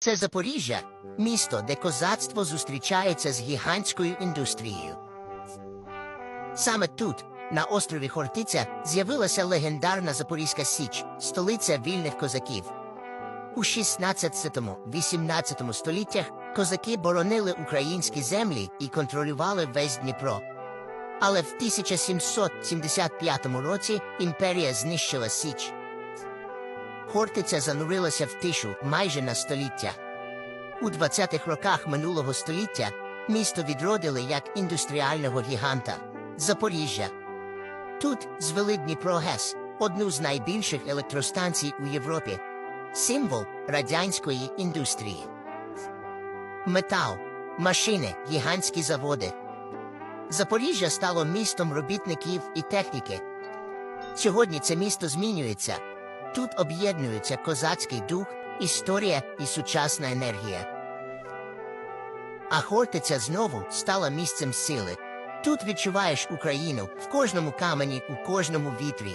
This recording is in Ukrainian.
Це Запоріжжя, місто, де козацтво зустрічається з гігантською індустрією. Саме тут, на острові Хортиця, з'явилася легендарна Запорізька Січ, столиця вільних козаків. У 16-18 століттях козаки боронили українські землі і контролювали весь Дніпро. Але в 1775 році імперія знищила Січ. Хортиця занурилася в тишу майже на століття. У 20-х роках минулого століття місто відродили як індустріального гіганта Запоріжжя. Тут звели Дніпрогес, одну з найбільших електростанцій у Європі, символ радянської індустрії. Метал, машини, гігантські заводи. Запоріжжя стало містом робітників і техніки. Сьогодні це місто змінюється. Тут об'єднуються козацький дух, історія і сучасна енергія. А Хортиця знову стала місцем сили. Тут відчуваєш Україну в кожному камені, у кожному вітрі.